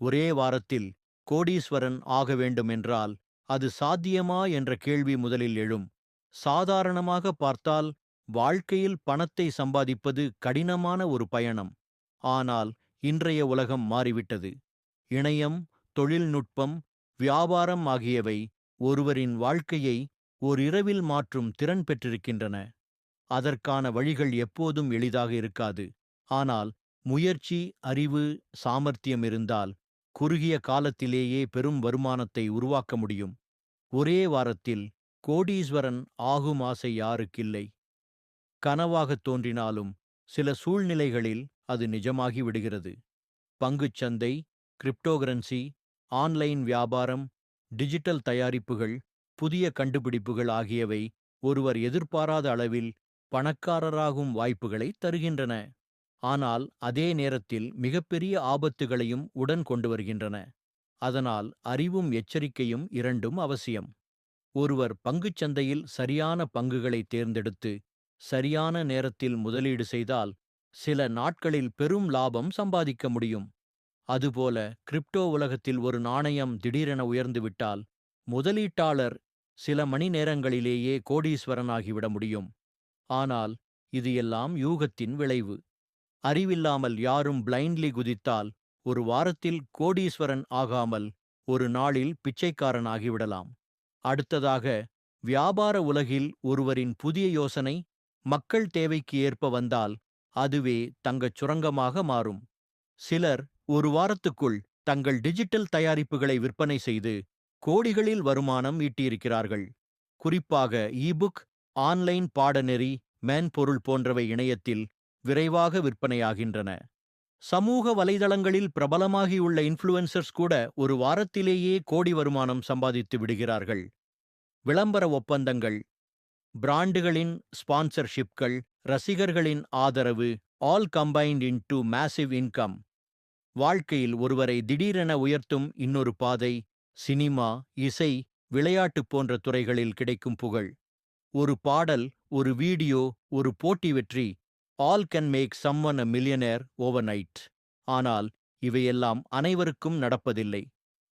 ஒரே வாரத்தில் கோடீஸ்வரன் ஆக வேண்டுமென்றால் அது சாத்தியமா என்ற கேள்வி முதலில் எழும். சாதாரணமாக பார்த்தால் வாழ்க்கையில் பணத்தை சம்பாதிப்பது கடினமான ஒரு பயணம். ஆனால் இன்றைய உலகம் மாறிவிட்டது. இணையம் தொழில்நுட்பம் வியாபாரம் ஆகியவை ஒருவரின் வாழ்க்கையை ஓரிரவில் மாற்றும் திறன் பெற்றிருக்கின்றன. அதற்கான வழிகள் எப்போதும் எளிதாக இருக்காது. ஆனால் முயற்சி அறிவு சாமர்த்தியம் இருந்தால் குறுகிய காலத்திலேயே பெரும் வருமானத்தை உருவாக்க முடியும். ஒரே வாரத்தில் கோடீஸ்வரன் ஆகும் ஆசை யாருக்கில்லை. கனவாகத் தோன்றினாலும் சில சூழ்நிலைகளில் அது நிஜமாகி விடுகிறது. பங்குச் சந்தை கிரிப்டோகரன்சி ஆன்லைன் வியாபாரம் டிஜிட்டல் தயாரிப்புகள் புதிய கண்டுபிடிப்புகள் ஆகியவை ஒருவர் எதிர்பாராத அளவில் பணக்காரராகும் வாய்ப்புகளை தருகின்றன. ஆனால் அதே நேரத்தில் மிகப்பெரிய ஆபத்துகளையும் உடன் கொண்டு வருகின்றன. அதனால் அறிவும் எச்சரிக்கையும் இரண்டும் அவசியம். ஒருவர் பங்குச் சந்தையில் சரியான பங்குகளை தேர்ந்தெடுத்து சரியான நேரத்தில் முதலீடு செய்தால் சில நாட்களில் பெரும் லாபம் சம்பாதிக்க முடியும். அதுபோல கிரிப்டோ உலகத்தில் ஒரு நாணயம் திடீரென உயர்ந்துவிட்டால் முதலீட்டாளர் சில மணி நேரங்களிலேயே கோடீஸ்வரனாகிவிட முடியும். ஆனால் இது எல்லாம் யூகத்தின் விளைவு. அறிவில்லாமல் யாரும் பிளைண்ட்லி குதித்தால் ஒரு வாரத்தில் கோடீஸ்வரன் ஆகாமல் ஒரு நாளில் பிச்சைக்காரன் ஆகிவிடலாம் அடுத்ததாக வியாபார உலகில் ஒருவரின் புதிய யோசனை மக்கள் தேவைக்கு ஏற்ப வந்தால் அதுவே தங்கச் சுரங்கமாக மாறும். சிலர் ஒரு வாரத்துக்குள் தங்கள் டிஜிட்டல் தயாரிப்புகளை விற்பனை செய்து கோடிகளில் வருமானம் ஈட்டியிருக்கிறார்கள். குறிப்பாக இபுக் ஆன்லைன் பாடநெறி மென்பொருள் போன்றவை இணையத்தில் விரைவாக விற்பனையாகின்றன. சமூக வலைதளங்களில் பிரபலமாகியுள்ள இன்ஃப்ளூயன்சர்ஸ் கூட ஒரு வாரத்திலேயே கோடி வருமானம் சம்பாதித்து விடுகிறார்கள். விளம்பர ஒப்பந்தங்கள் பிராண்டுகளின் ஸ்பான்சர்ஷிப்கள் ரசிகர்களின் ஆதரவு all combined into massive income வாழ்க்கையில் ஒருவரை திடீரென உயர்த்தும் இன்னொரு பாதை சினிமா இசை விளையாட்டு போன்ற துறைகளில் கிடைக்கும் புகழ். ஒரு பாடல் ஒரு வீடியோ ஒரு போட்டி வெற்றி all can make someone a millionaire overnight ஆனால் இவையெல்லாம் அனைவருக்கும் நடப்பதில்லை.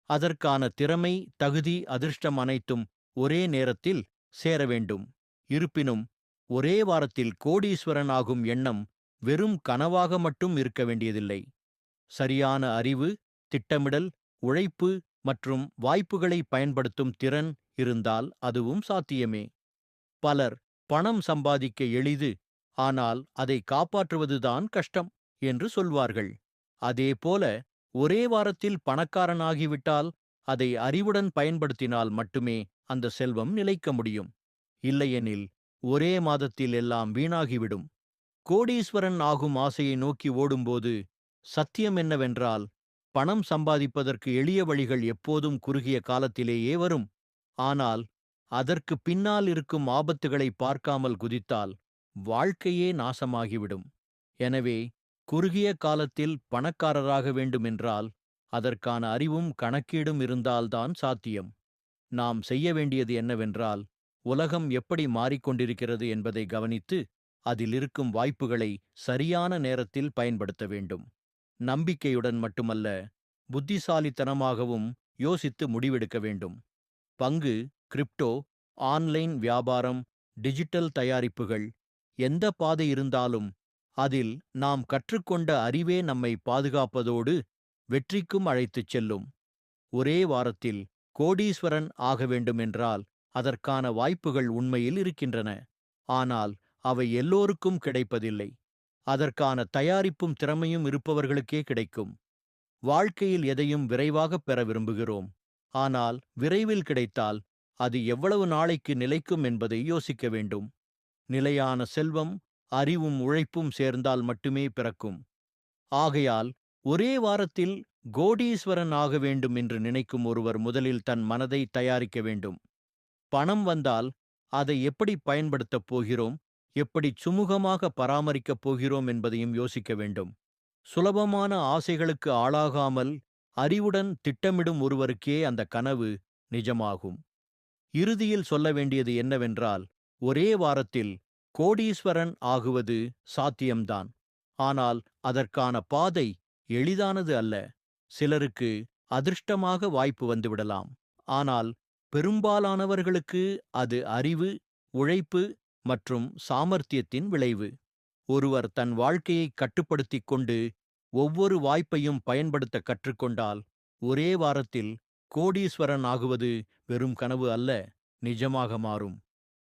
அதற்கான திறமை தகுதி அதிர்ஷ்டம் அனைத்தும் ஒரே நேரத்தில் சேர வேண்டும். இருப்பினும் ஒரே வாரத்தில் கோடீஸ்வரன் ஆகும் எண்ணம் வெறும் கனவாக மட்டும் இருக்க வேண்டியதில்லை. சரியான அறிவு திட்டமிடல் உழைப்பு மற்றும் வாய்ப்புகளை பயன்படுத்தும் திறன் இருந்தால் அதுவும் சாத்தியமே. பலர் பணம் சம்பாதிக்க எளிது ஆனால் அதை காப்பாற்றுவதுதான் கஷ்டம் என்று சொல்வார்கள். அதேபோல ஒரே வாரத்தில் பணக்காரனாகிவிட்டால் அதை அறிவுடன் பயன்படுத்தினால் மட்டுமே அந்த செல்வம் நிலைக்க முடியும். இல்லையெனில் ஒரே மாதத்தில் எல்லாம் வீணாகிவிடும். கோடீஸ்வரன் ஆகும் ஆசையை நோக்கி ஓடும்போது சத்தியம் என்னவென்றால் பணம் சம்பாதிப்பதற்கு எளிய வழிகள் எப்போதும் குறுகிய காலத்திலேயே வரும். ஆனால் அதற்கு பின்னால் இருக்கும் ஆபத்துகளை பார்க்காமல் குதித்தால் வாழ்க்கையே நாசமாகிவிடும். எனவே குறுகிய காலத்தில் பணக்காரராக வேண்டுமென்றால் அதற்கான அறிவும் கணக்கீடும் இருந்தால்தான் சாத்தியம். நாம் செய்ய வேண்டியது என்னவென்றால் உலகம் எப்படி மாறிக்கொண்டிருக்கிறது என்பதை கவனித்து அதில் இருக்கும் வாய்ப்புகளை சரியான நேரத்தில் பயன்படுத்த வேண்டும். நம்பிக்கையுடன் மட்டுமல்ல புத்திசாலித்தனமாகவும் யோசித்து முடிவெடுக்க வேண்டும். பங்கு கிரிப்டோ ஆன்லைன் வியாபாரம் டிஜிட்டல் தயாரிப்புகள் எந்த பாதை இருந்தாலும் அதில் நாம் கற்றுக்கொண்ட அறிவே நம்மை பாதுகாப்பதோடு வெற்றிக்கும் அழைத்துச் செல்லும். ஒரே வாரத்தில் கோடீஸ்வரன் ஆக வேண்டுமென்றால் அதற்கான வாய்ப்புகள் உண்மையில் இருக்கின்றன. ஆனால் அவை எல்லோருக்கும் கிடைப்பதில்லை. அதற்கான தயாரிப்பும் திறமையும் இருப்பவர்களுக்கே கிடைக்கும். வாழ்க்கையில் எதையும் விரைவாகப் பெற விரும்புகிறோம். ஆனால் விரைவில் கிடைத்தால் அது எவ்வளவு நாளைக்கு நிலைக்கும் என்பதை யோசிக்க வேண்டும். நிலையான செல்வம் அறிவும் உழைப்பும் சேர்ந்தால் மட்டுமே பிறக்கும். ஆகையால் ஒரே வாரத்தில் கோடீஸ்வரன் ஆக வேண்டும் என்று நினைக்கும் ஒருவர் முதலில் தன் மனதை தயாரிக்க வேண்டும். பணம் வந்தால் அதை எப்படி பயன்படுத்தப் போகிறோம் எப்படி சுமூகமாக பராமரிக்கப் போகிறோம் என்பதையும் யோசிக்க வேண்டும். சுலபமான ஆசைகளுக்கு ஆளாகாமல் அறிவுடன் திட்டமிடும் ஒருவருக்கே அந்த கனவு நிஜமாகும். இறுதியில் சொல்ல வேண்டியது என்னவென்றால் ஒரே வாரத்தில் கோடீஸ்வரன் ஆகுவது சாத்தியம்தான். ஆனால் அதற்கான பாதை எளிதானது அல்ல. சிலருக்கு அதிர்ஷ்டமாக வாய்ப்பு வந்துவிடலாம். ஆனால் பெரும்பாலானவர்களுக்கு அது அறிவு உழைப்பு மற்றும் சாமர்த்தியத்தின் விளைவு. ஒருவர் தன் வாழ்க்கையை கட்டுப்படுத்திக் கொண்டு ஒவ்வொரு வாய்ப்பையும் பயன்படுத்த கற்றுக்கொண்டால் ஒரே வாரத்தில் கோடீஸ்வரன் ஆகுவது வெறும் கனவு அல்ல நிஜமாக மாறும்.